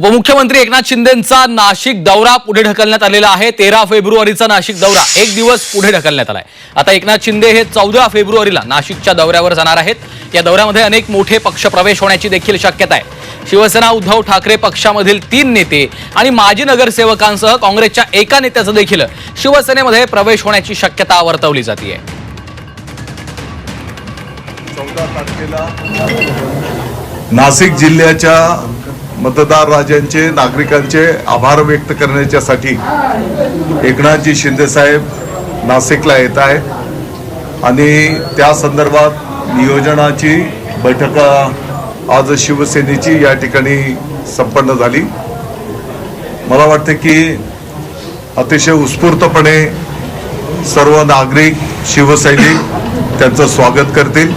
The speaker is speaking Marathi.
उपमुख्यमंत्री एकनाथ शिंदेचा नाशिक दौरा पुढे ढकलण्यात आलेला आहे. तेरा फेब्रुवारीचा नाशिक दौरा. एक दिवस पुढे ढकलण्यात आलाय. आता एकनाथ शिंदे हे चौदा फेब्रुवारीला नाशिकच्या दौऱ्यावर जाणार आहेत. या दौऱ्यामध्ये अनेक मोठे पक्ष प्रवेश होण्याची देखील शक्यता आहे. शिवसेना उद्धव ठाकरे पक्षामधील तीन नेते आणि माजी नगरसेवकांसह काँग्रेसच्या एका नेत्याचं देखील शिवसेनेमध्ये प्रवेश होण्याची शक्यता वर्तवली जाते नाशिक जिल्ह्याच्या मतदार राजांचे नागरिकांचे आभार व्यक्त करण्याच्यासाठी एकनाथजी शिंदेसाहेब नाशिकला येत आहे आणि त्या संदर्भात नियोजनाची बैठक आज शिवसेनेची या ठिकाणी संपन्न झाली. मला वाटते की अतिशय उत्स्फूर्तपणे सर्व नागरिक शिवसैनिक त्यांचं स्वागत करतील.